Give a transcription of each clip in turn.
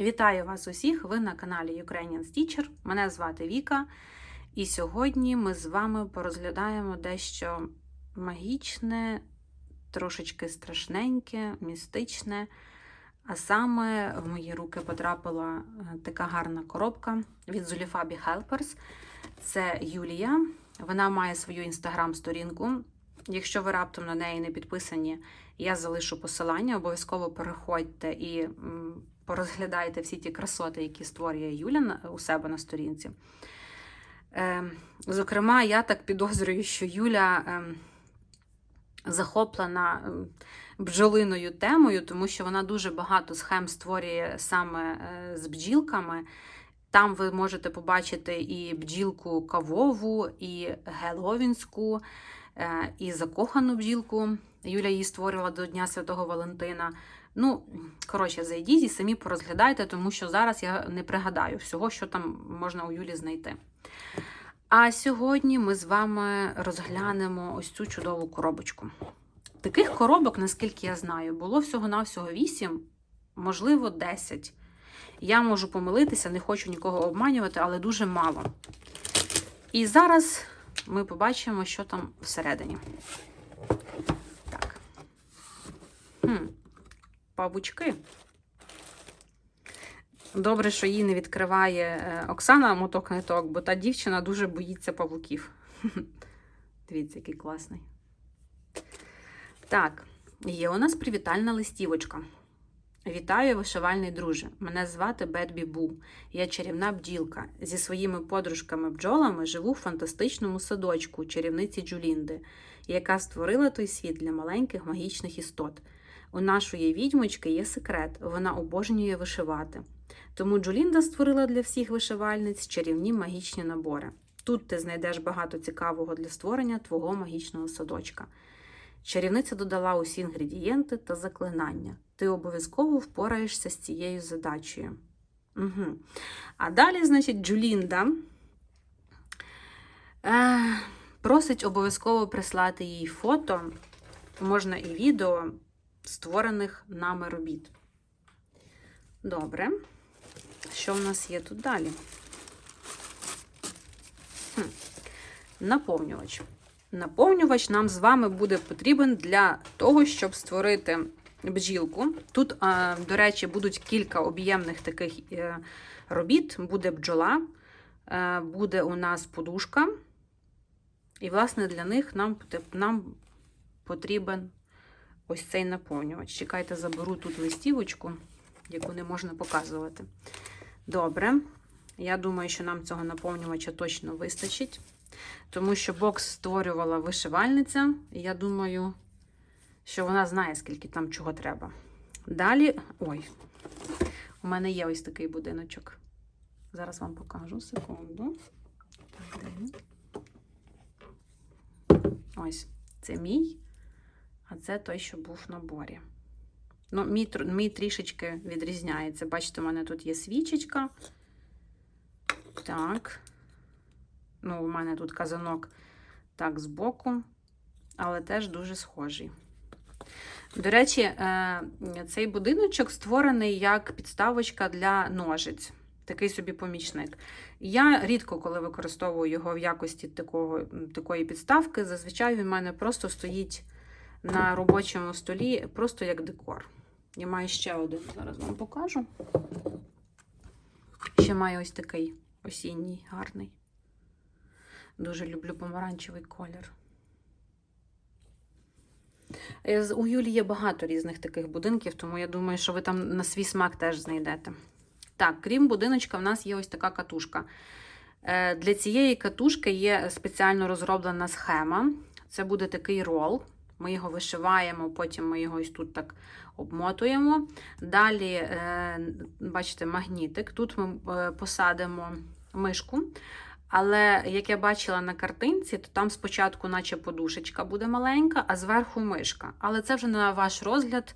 Вітаю вас усіх! Ви на каналі Ukrainian Teacher. Мене звати Віка, і сьогодні ми з вами порозглядаємо дещо магічне, трошечки страшненьке, містичне. А саме в мої руки потрапила е, така гарна коробка від Zulifabi Helpers. Це Юлія. Вона має свою інстаграм-сторінку. Якщо ви раптом на неї не підписані, я залишу посилання. Обов'язково переходьте і порозглядайте всі ті красоти, які створює Юля у себе на сторінці. Е, зокрема, я так підозрюю, що Юля е, захоплена е, бджолиною темою, тому що вона дуже багато схем створює саме е, з бджілками. Там ви можете побачити і бджілку кавову, і геловінську, е, і закохану бджілку. Юля її створювала до Дня Святого Валентина. Ну, коротше, зайдіть і самі порозглядайте, тому що зараз я не пригадаю всього, що там можна у Юлі знайти. А сьогодні ми з вами розглянемо ось цю чудову коробочку. Таких коробок, наскільки я знаю, було всього-навсього 8, можливо, 10. Я можу помилитися, не хочу нікого обманювати, але дуже мало. І зараз ми побачимо, що там всередині. Так. Хм. Павучки. Добре, що її не відкриває е, Оксана моток ниток, бо та дівчина дуже боїться павуків. Дивіться, який класний. Так, є у нас привітальна листівочка. Вітаю, вишивальний друже. Мене звати Бетбі Бу. Я чарівна бджілка. Зі своїми подружками-бджолами живу в фантастичному садочку чарівниці Джулінди, яка створила той світ для маленьких магічних істот. У нашої відьмочки є секрет, вона обожнює вишивати. Тому Джулінда створила для всіх вишивальниць чарівні магічні набори. Тут ти знайдеш багато цікавого для створення твого магічного садочка. Чарівниця додала усі інгредієнти та заклинання. Ти обов'язково впораєшся з цією задачею. Угу. А далі, значить, Джулінда е, просить обов'язково прислати їй фото, можна і відео створених нами робіт. Добре. Що в нас є тут далі? Хм. Наповнювач. Наповнювач нам з вами буде потрібен для того, щоб створити бджілку. Тут, до речі, будуть кілька об'ємних таких е, робіт. Буде бджола, е, буде у нас подушка. І, власне, для них нам, нам потрібен ось цей наповнювач. Чекайте, заберу тут листівочку, яку не можна показувати. Добре. Я думаю, що нам цього наповнювача точно вистачить. Тому що бокс створювала вишивальниця, і я думаю, що вона знає, скільки там чого треба. Далі. Ой, у мене є ось такий будиночок. Зараз вам покажу секунду. Ось, це мій, а це той, що був в наборі. Ну, мій, мій трішечки відрізняється. Бачите, у мене тут є свічечка. Так. Ну, у мене тут казанок так збоку, але теж дуже схожий. До речі, е, цей будиночок створений як підставочка для ножиць. Такий собі помічник. Я рідко коли використовую його в якості такого, такої підставки. Зазвичай він в мене просто стоїть на робочому столі, просто як декор. Я маю ще один, зараз вам покажу. Ще маю ось такий осінній, гарний. Дуже люблю помаранчевий колір. Е, У Юлі є багато різних таких будинків, тому я думаю, що ви там на свій смак теж знайдете. Так, крім будиночка, в нас є ось така катушка. Е, Для цієї катушки є спеціально розроблена схема. Це буде такий рол. Ми його вишиваємо, потім ми його ось тут так обмотуємо. Далі, е, бачите, магнітик. Тут ми е, посадимо мишку. Але як я бачила на картинці, то там спочатку, наче подушечка буде маленька, а зверху мишка. Але це вже на ваш розгляд,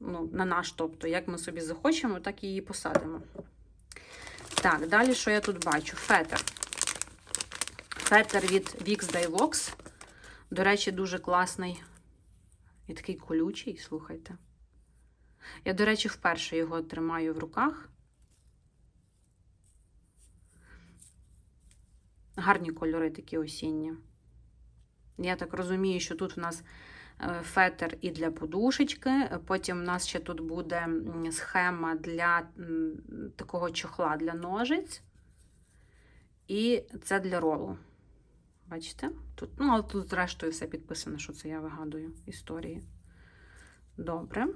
ну, на наш, тобто, як ми собі захочемо, так і її посадимо. Так, далі що я тут бачу? Фетер. Фетер від Vix Divox. До речі, дуже класний і такий колючий, слухайте. Я, до речі, вперше його тримаю в руках. Гарні кольори такі осінні. Я так розумію, що тут в нас е, фетер і для подушечки, потім в нас ще тут буде схема для такого чохла для ножиць, і це для ролу. Бачите? Тут, ну, але тут, зрештою, все підписано, що це я вигадую історії. Добре.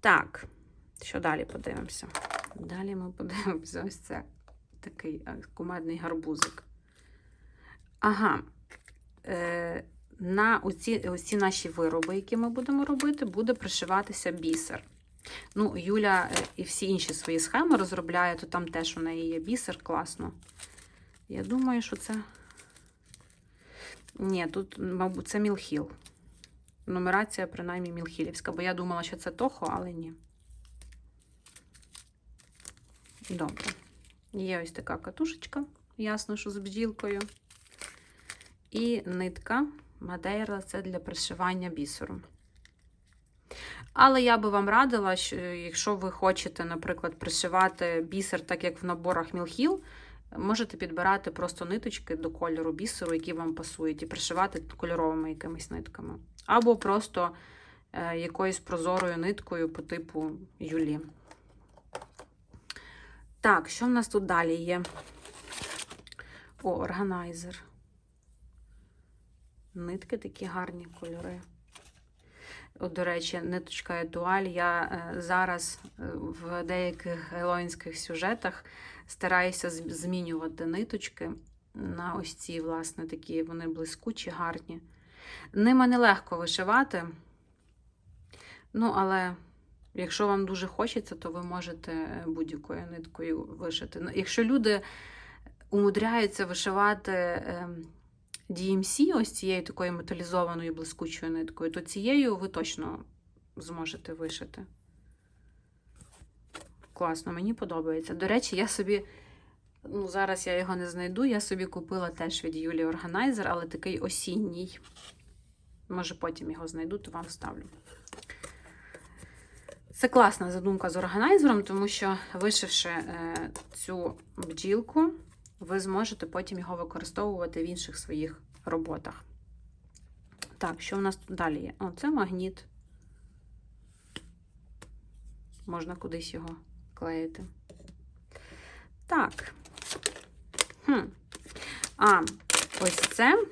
Так, що далі подивимося? Далі ми подивимося ось це такий е, кумедний гарбузик. Ага. Е, на оці, оці наші вироби, які ми будемо робити, буде пришиватися бісер. Ну, Юля е, і всі інші свої схеми розробляє, то там теж у неї є бісер, класно. Я думаю, що це. Ні, тут, мабуть, це Мілхіл. Нумерація, принаймні, Мілхілівська, бо я думала, що це Тохо, але ні. Добре. Є ось така катушечка, ясно, що з бджілкою. І нитка Мадейра це для пришивання бісеру. Але я би вам радила, що якщо ви хочете, наприклад, пришивати бісер, так як в наборах Мілхіл, можете підбирати просто ниточки до кольору бісеру, які вам пасують, і пришивати кольоровими якимись нитками. Або просто е, якоюсь прозорою ниткою по типу Юлі. Так, що в нас тут далі є? О, органайзер. Нитки такі гарні кольори. От, до речі, ниточка Едуаль. Я е, зараз е, в деяких гелоїнських сюжетах стараюся змінювати ниточки на ось ці, власне, такі вони блискучі, гарні. Ними нелегко вишивати. Ну, але якщо вам дуже хочеться, то ви можете е, будь-якою ниткою вишити. Ну, Якщо люди умудряються вишивати ем, DMC, ось цією такою металізованою блискучою ниткою, то цією ви точно зможете вишити. Класно, мені подобається. До речі, я собі, ну зараз я його не знайду, я собі купила теж від Юлії органайзер, але такий осінній. Може, потім його знайду, то вам вставлю. Це класна задумка з органайзером, тому що, вишивши е, цю бджілку, ви зможете потім його використовувати в інших своїх роботах. Так, що в нас тут далі є? О, це магніт. Можна кудись його клеїти. Так. Хм. А, ось це.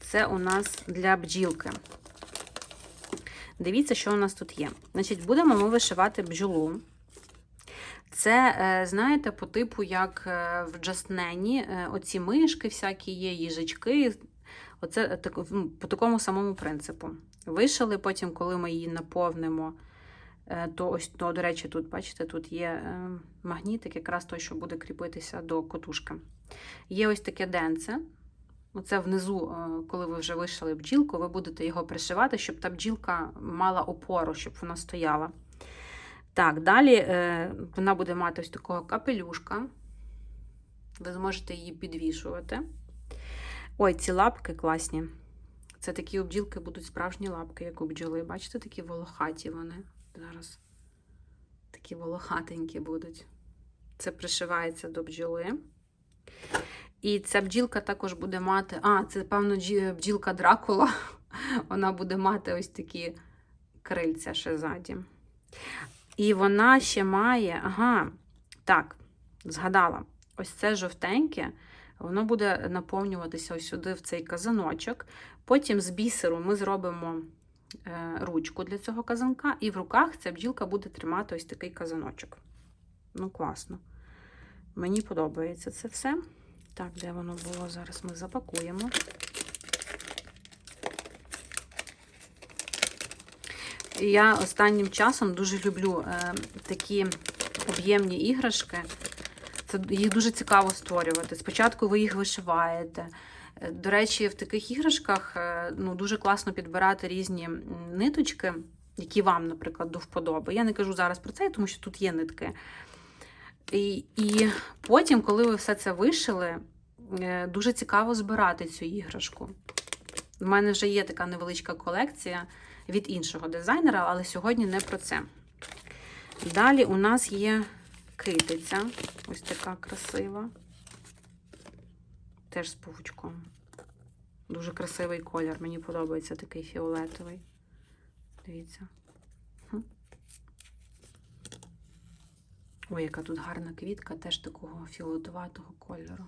Це у нас для бджілки. Дивіться, що у нас тут є. Значить, будемо ми вишивати бджолу. Це, е, знаєте, по типу, як е, в Джастнені, е, оці мишки всякі є, їжачки. Оце по такому самому принципу. Вишили, потім, коли ми її наповнимо, то ось, то, до речі, тут, бачите, тут є е, магнітик, якраз той, що буде кріпитися до котушки. Є ось таке денце. Оце внизу, е, коли ви вже вишили бджілку, ви будете його пришивати, щоб та бджілка мала опору, щоб вона стояла. Так, далі е, вона буде мати ось такого капелюшка. Ви зможете її підвішувати. Ой, ці лапки класні. Це такі у бджілки будуть справжні лапки, як у бджоли. Бачите, такі волохаті вони зараз. Такі волохатенькі будуть. Це пришивається до бджоли. І ця бджілка також буде мати. А, це, певно, джі- бджілка Дракула. Вона буде мати ось такі крильця ще ззаді. І вона ще має. Ага, так, згадала. Ось це жовтеньке, воно буде наповнюватися ось сюди в цей казаночок. Потім з бісеру ми зробимо ручку для цього казанка, і в руках ця бджілка буде тримати ось такий казаночок. Ну, класно. Мені подобається це все. Так, де воно було? Зараз ми запакуємо. Я останнім часом дуже люблю е, такі об'ємні іграшки. Це їх дуже цікаво створювати. Спочатку ви їх вишиваєте. Е, До речі, в таких іграшках е, ну, дуже класно підбирати різні ниточки, які вам, наприклад, до вподоби. Я не кажу зараз про це, тому що тут є нитки. І, і потім, коли ви все це вишили, е, дуже цікаво збирати цю іграшку. У мене вже є така невеличка колекція від іншого дизайнера, але сьогодні не про це. Далі у нас є Китиця. Ось така красива. Теж з павучком. Дуже красивий колір. Мені подобається такий фіолетовий. Дивіться. Ой, яка тут гарна квітка, теж такого фіолетоватого кольору.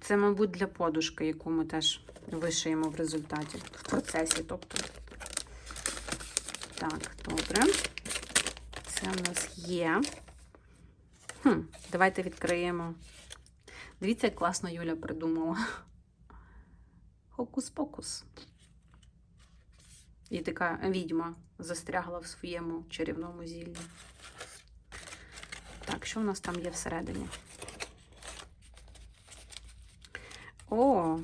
Це, мабуть, для подушки, яку ми теж вишиємо в результаті, в процесі, тобто. Так, добре. Це в нас є. Хм, давайте відкриємо. Дивіться, як класно Юля придумала. Хокус-покус. І така відьма застрягла в своєму чарівному зіллі. Так, що в нас там є всередині? О,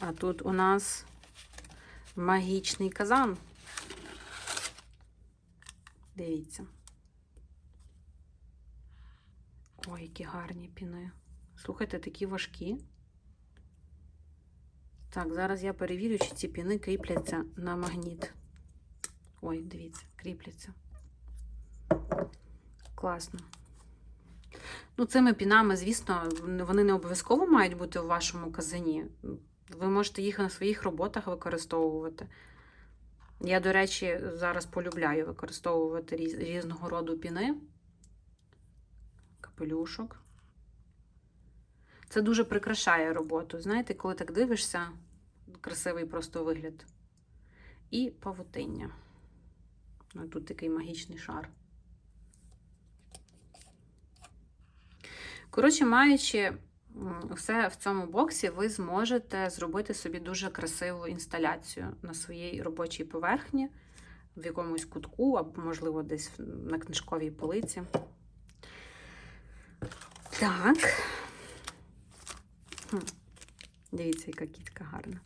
а тут у нас магічний казан. Дивіться. Ой, які гарні піни. Слухайте, такі важкі. Так, зараз я перевірю, чи ці піни кріпляться на магніт. Ой, дивіться, кріпляться. Класно. Ну, цими пінами, звісно, вони не обов'язково мають бути у вашому казані. Ви можете їх на своїх роботах використовувати. Я, до речі, зараз полюбляю використовувати різ- різного роду піни. Капелюшок. Це дуже прикрашає роботу. Знаєте, коли так дивишся, красивий просто вигляд. І павутиння. Ну, Тут такий магічний шар. Коротше, маючи все в цьому боксі, ви зможете зробити собі дуже красиву інсталяцію на своїй робочій поверхні, в якомусь кутку, або, можливо, десь на книжковій полиці. Так. Дивіться, яка кітка гарна.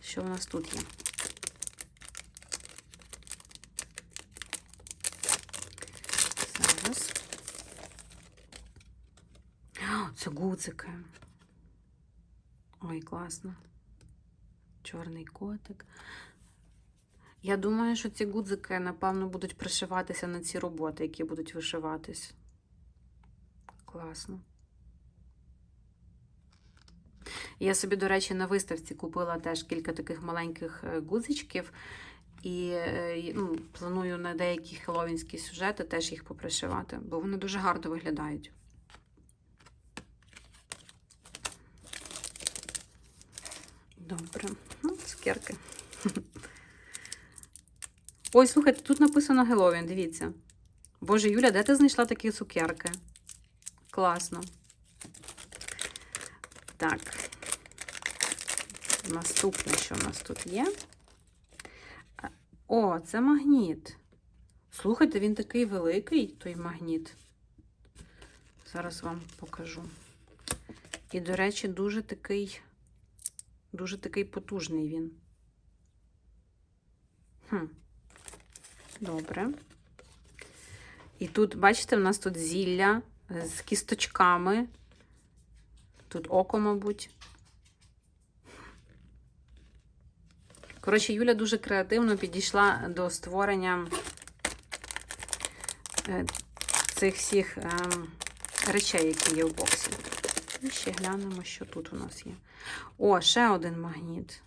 Що у нас тут є? Зараз. О, це гуцики. Ой, класно. Чорний котик. Я думаю, що ці гудзики, напевно, будуть пришиватися на ці роботи, які будуть вишиватись. Класно. Я собі, до речі, на виставці купила теж кілька таких маленьких е, гудзичків. Е, і, ну, планую на деякі хеловінські сюжети теж їх попришивати, бо вони дуже гарно виглядають. Добре. Ну, цукерки. Ой, слухайте, тут написано Геловін, дивіться. Боже, Юля, де ти знайшла такі цукерки? Класно. Так. Наступне, що в нас тут є? О, це магніт. Слухайте, він такий великий, той магніт. Зараз вам покажу. І, до речі, дуже такий, дуже такий потужний він. Хм. Добре. І тут, бачите, в нас тут зілля з кісточками. Тут око, мабуть. Коротше, Юля дуже креативно підійшла до створення е, цих всіх ем, речей, які є в боксі. І ще глянемо, що тут у нас є. О, ще один магніт.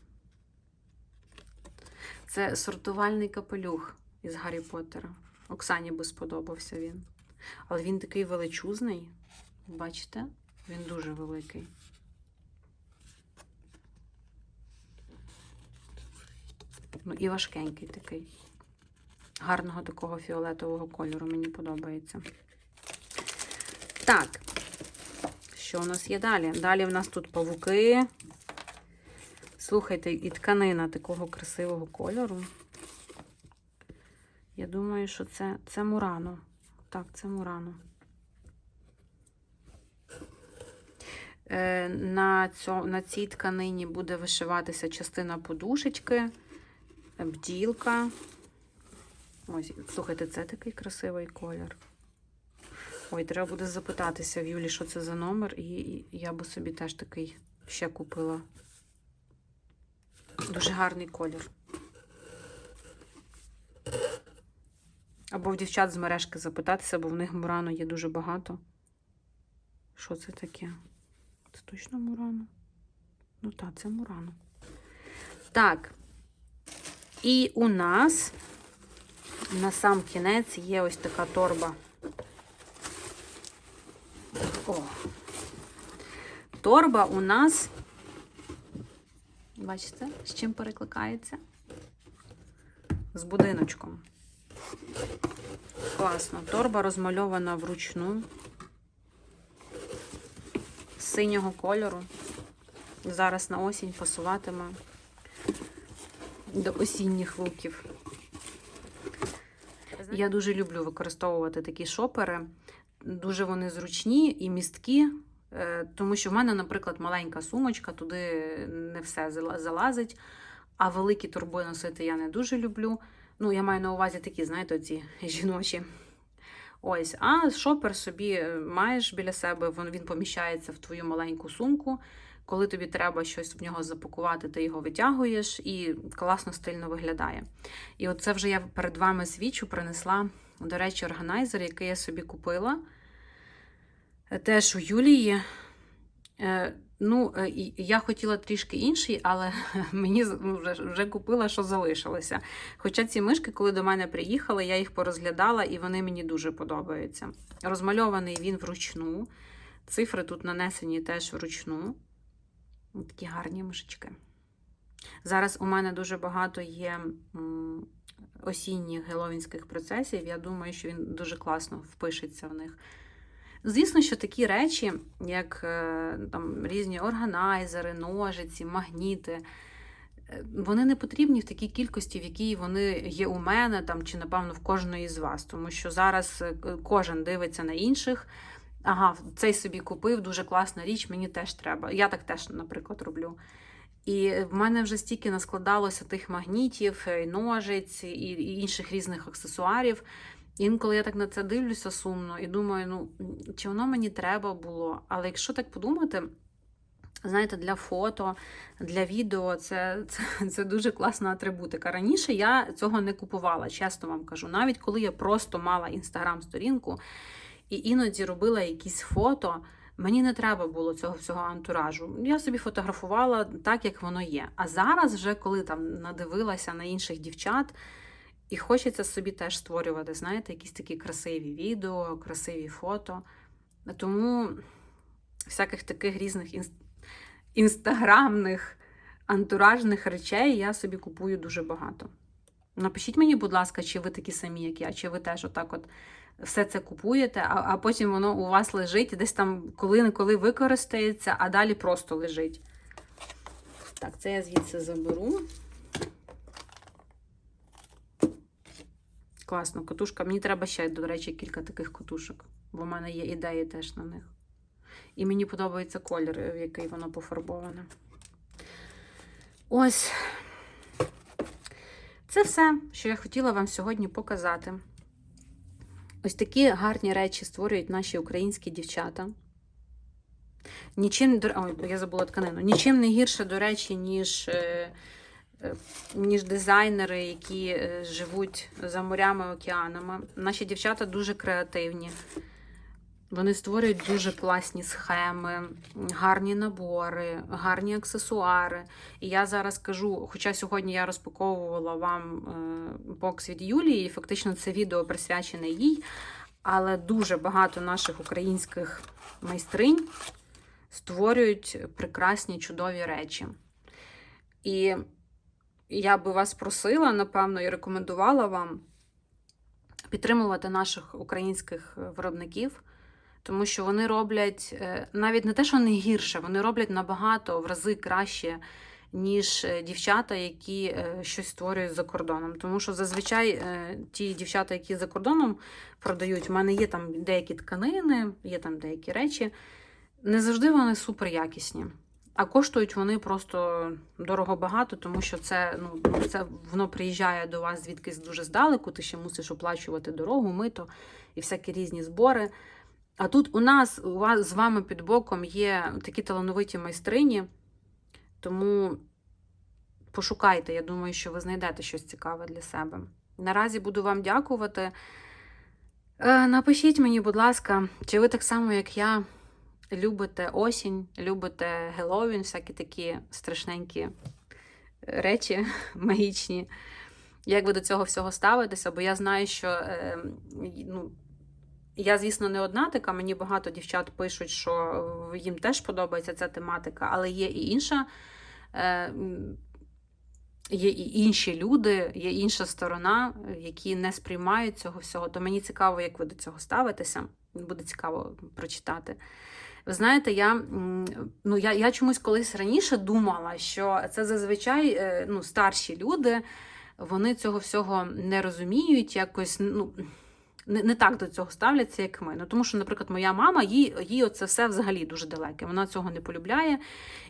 Це сортувальний капелюх із Гаррі Поттера. Оксані би сподобався він. Але він такий величезний. Бачите? Він дуже великий. Ну і важкенький такий. Гарного такого фіолетового кольору, мені подобається. Так, що у нас є далі? Далі в нас тут павуки. Слухайте, і тканина такого красивого кольору. Я думаю, що це, це Мурано. Так, це Мурано. Е, На, цьо, на цій тканині буде вишиватися частина подушечки, е, бділка. Ось, слухайте, це такий красивий колір. Ой, треба буде запитатися в Юлі, що це за номер, і, і я би собі теж такий ще купила. Дуже гарний колір. Або в дівчат з мережки запитатися, бо в них мурану є дуже багато. Що це таке? Це точно мурано? Ну так, це мурано. Так. І у нас на сам кінець є ось така торба. О. Торба у нас, бачите, з чим перекликається? З будиночком. Класно. Торба розмальована вручну. Синього кольору. Зараз на осінь пасуватиме до осінніх луків. Я дуже люблю використовувати такі шопери. Дуже вони зручні і місткі, е, тому що в мене, наприклад, маленька сумочка, туди не все залазить, а великі торби носити я не дуже люблю. Ну, я маю на увазі такі, знаєте, оці жіночі. Ось, а шопер собі е, маєш біля себе, він, поміщається в твою маленьку сумку. Коли тобі треба щось в нього запакувати, ти його витягуєш і класно стильно виглядає. І от це вже я перед вами свічу принесла, до речі, органайзер, який я собі купила. Е, Теж у Юлії. Ну, е, я хотіла трішки інший, але мені ну, вже, вже купила, що залишилося. Хоча ці мишки, коли до мене приїхали, я їх порозглядала, і вони мені дуже подобаються. Розмальований він вручну. Цифри тут нанесені теж вручну. Такі гарні мишечки. Зараз у мене дуже багато є осінніх геловінських процесів. Я думаю, що він дуже класно впишеться в них. Звісно, що такі речі, як е, там, різні органайзери, ножиці, магніти, е, вони не потрібні в такій кількості, в якій вони є у мене там, чи, напевно, в кожної з вас. Тому що зараз е, кожен дивиться на інших. Ага, цей собі купив, дуже класна річ, мені теж треба. Я так теж, наприклад, роблю. І в мене вже стільки наскладалося тих магнітів, ножиць і інших різних аксесуарів. Інколи я так на це дивлюся сумно і думаю, ну чи воно мені треба було. Але якщо так подумати, знаєте, для фото, для відео це, це, це дуже класна атрибутика. Раніше я цього не купувала, чесно вам кажу. Навіть коли я просто мала інстаграм-сторінку і іноді робила якісь фото. Мені не треба було цього всього антуражу. Я собі фотографувала так, як воно є. А зараз, вже коли там надивилася на інших дівчат, і хочеться собі теж створювати, знаєте, якісь такі красиві відео, красиві фото. Тому всяких таких різних інстаграмних, антуражних речей я собі купую дуже багато. Напишіть мені, будь ласка, чи ви такі самі, як я, чи ви теж отак от все це купуєте, а, а потім воно у вас лежить, десь там коли-неколи використається, а далі просто лежить. Так, це я звідси заберу. Класно, катушка. Мені треба ще, до речі, кілька таких катушок, бо в мене є ідеї теж на них. І мені подобається колір, в який воно пофарбоване. Ось. Це все, що я хотіла вам сьогодні показати. Ось такі гарні речі створюють наші українські дівчата. Нічим, ой, я забула тканину. Нічим не гірше, до речі, ніж, е, ніж дизайнери, які е, живуть за морями, океанами. Наші дівчата дуже креативні. Вони створюють дуже класні схеми, гарні набори, гарні аксесуари. І я зараз кажу, хоча сьогодні я розпаковувала вам е, бокс від Юлії, і фактично це відео присвячене їй, але дуже багато наших українських майстринь створюють прекрасні чудові речі. І я би вас просила, напевно, і рекомендувала вам підтримувати наших українських виробників. Тому що вони роблять е, навіть не те, що не гірше, вони роблять набагато в рази краще, ніж е, дівчата, які е, щось створюють за кордоном. Тому що зазвичай е, ті дівчата, які за кордоном продають, в мене є там деякі тканини, є там деякі речі. Не завжди вони супер якісні. А коштують вони просто дорого багато, тому що це, ну, це воно приїжджає до вас звідкись дуже здалеку, ти ще мусиш оплачувати дорогу, мито і всякі різні збори. А тут у нас, у вас з вами під боком є такі талановиті майстрині, тому пошукайте, я думаю, що ви знайдете щось цікаве для себе. Наразі буду вам дякувати. Е, Напишіть мені, будь ласка, чи ви так само, як я, любите осінь, любите Геловін, всякі такі страшненькі речі магічні. Як ви до цього всього ставитеся? Бо я знаю, що е, ну, я, звісно, не одна така, мені багато дівчат пишуть, що їм теж подобається ця тематика, але є і інша. Е, Є і інші люди, є інша сторона, які не сприймають цього всього. То мені цікаво, як ви до цього ставитеся. Буде цікаво прочитати. Ви знаєте, я, ну, я, я чомусь колись раніше думала, що це зазвичай е, ну, старші люди, вони цього всього не розуміють, якось ну, не, не так до цього ставляться, як ми. Ну, тому що, наприклад, моя мама, їй, їй оце все взагалі дуже далеке. Вона цього не полюбляє.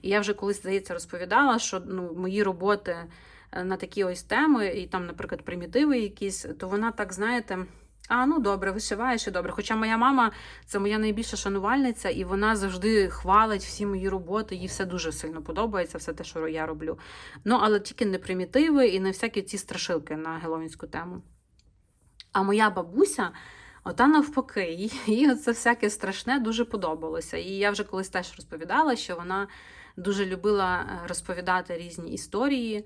І я вже колись, здається, розповідала, що ну, мої роботи е, на такі ось теми, і там, наприклад, примітиви якісь, то вона так, знаєте. А, ну добре, вишиваєш і добре. Хоча моя мама це моя найбільша шанувальниця, і вона завжди хвалить всі мої роботи, їй все дуже сильно подобається, все те, що я роблю. Ну, але тільки не примітиви і не всякі ці страшилки на геловінську тему. А моя бабуся, ота навпаки, їй, це всяке страшне дуже подобалося. І я вже колись теж розповідала, що вона дуже любила е, розповідати різні історії.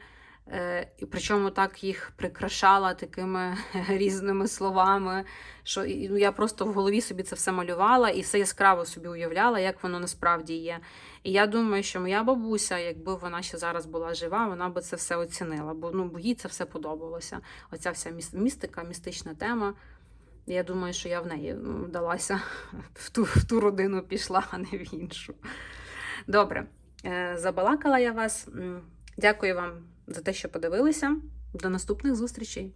Е, І причому так їх прикрашала такими різними словами, що ну, я просто в голові собі це все малювала і все яскраво собі уявляла, як воно насправді є. І я думаю, що моя бабуся, якби вона ще зараз була жива, вона би це все оцінила, бо ну, їй це все подобалося. Оця вся містика, містична тема. Я думаю, що я в неї ну, вдалася в ту, в ту родину пішла, а не в іншу. Добре, е, забалакала я вас. Дякую вам за те, що подивилися. До наступних зустрічей!